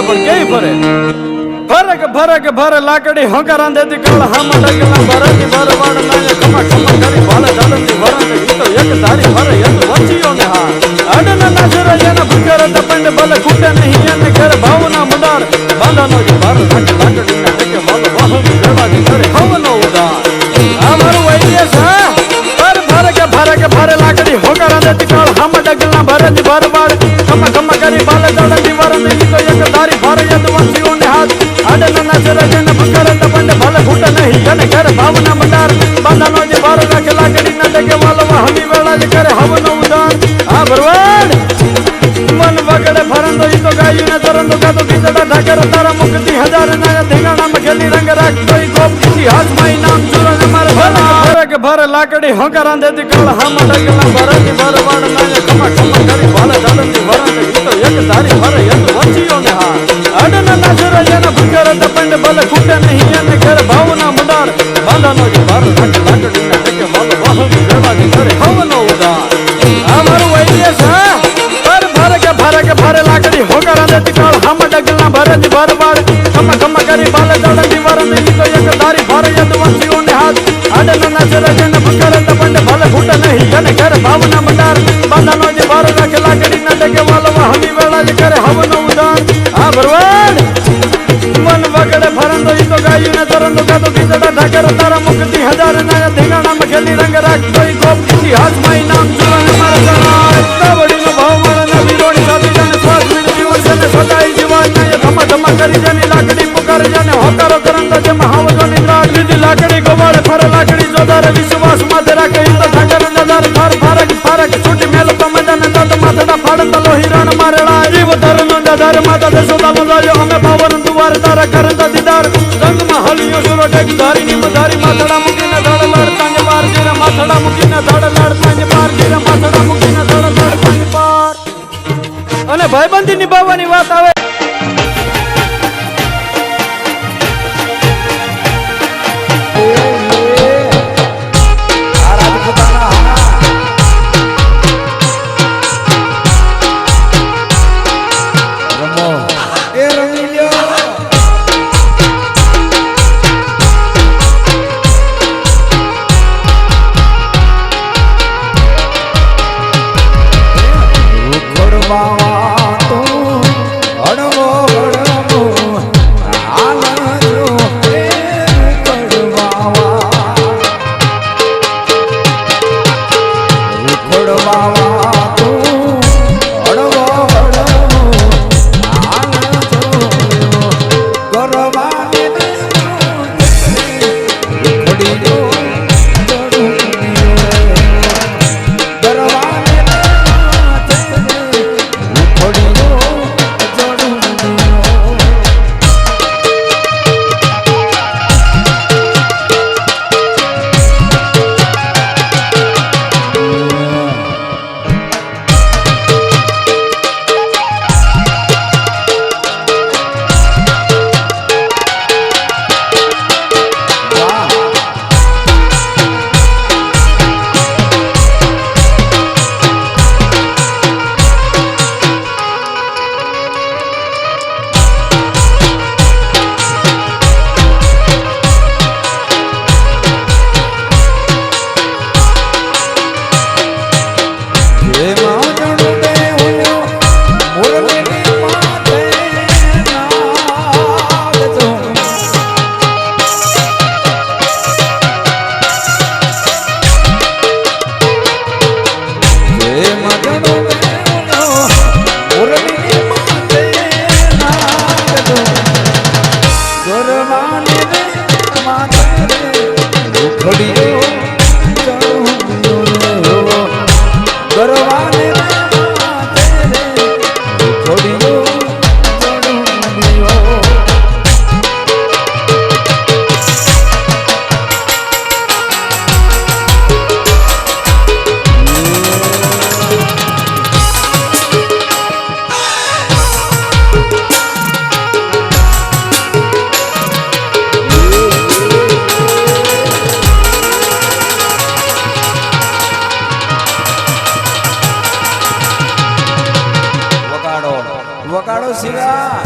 ફરે પણ કેવી ફરે ફરે કે ફરે કે ફરે લાકડી હંકારા દેતી કાળ હામાં ઢગલા ભરતી ભર વાડ નાય ખમા ખમા કરી ભાલે દાડતી વરંત ઈ તો એક ધારી ભરે, એક વચીઓ ને હા અડન ના સર જેના તપંડ ભલે ખૂટે નહીં, એને ઘર ભાવના મદાર બાંધાનો જે ભાર રાખ લાકડી ના કે વાલો વાહન ગળવાથી કરે હવનો ઉદાર આ મારું વૈદ્ય છે ફર ફર કે ફર કે ફર લાકડી હોકારા દેતી કળ હામાં ડગલા ભરતી ભર વાડ ખમા ખમા કરી ભાલે દાડતી કરે હવનો ઉદાન આ ભરવાડ મન વગડે ફરંદો, ઈ તો ગાયું ને તરંદો કાતો ગીતડા ઠાકર તારા મુક્તિ હજાર ના ધીંગાણા માં ખેલી રંગ રાખતો ઈ ગોપ ઇતિહાસમાં નામ ચુરન મારે ભલા. ભરે કે ભરે લાકડી હંકારા દેતી કાળ, હામાં ડગલા ભરતી ભરવાડ ના ખમા ખમા કરી ભાલે દાડતી વરંત ઈ તો એક ધારી ભરે એ તો વંચીઓ ને હા અડના ના સરજન ભકર તપંડ ભલે ખૂટે નહીં, એને ઘર ભાવના મંડાર. બાંધાનો જે બાર રાખે લાકડી હોકારા હમ ડગલા ભરજ ભરવાડ. ખમ ખમ કરી બાલે વરંત ઈ તો એક ધારી ભરે એ તો વંચીઓ ને હાથ. અડના ના સરજન ભકર તપંડ ભલ ફૂટ નહીં જન ઘર ભાવના મંડાર. બાંધાનો જે બાર રાખે લાકડી ના ડગે વાલો હમી વેળા જ કરે હવનો ઉદાન આ ભરવાડ! મન વગડે ફરંદો ઈ તો ગાયું ને તરંદો કાતો ગીતડા ઠાકર તારા મુક્તિ હજાર ના ધીંગાણા માં ખેલી રંગ રાખતો ઈ ગોપ ઇતિહાસમાં નામ ચુરન મારા ના ધમા કરી જાની લાકડી પુકારે જાને હોકારો કરંદો જે મહાવજો નિદ્રા લીધી લાકડી ગવાડે ફરે લાકડી જોદાર વિશ્વાસ માથે રાખે ઈ ઠાકર નજાર ફર ફરક ફરક છૂટી મેલ તો મજાને દાંત માથડા ફાડ તલો હિરણ મારેલા જીવ ધર્મ નજાર માતા દશોદા બોલાયો અમે પાવન દુવાર તારા કરતા દીદાર. સંગમાં હલિયો સુરો ટેક ધારીની મધારી માથડા Carnaval. વગાડો સિંગા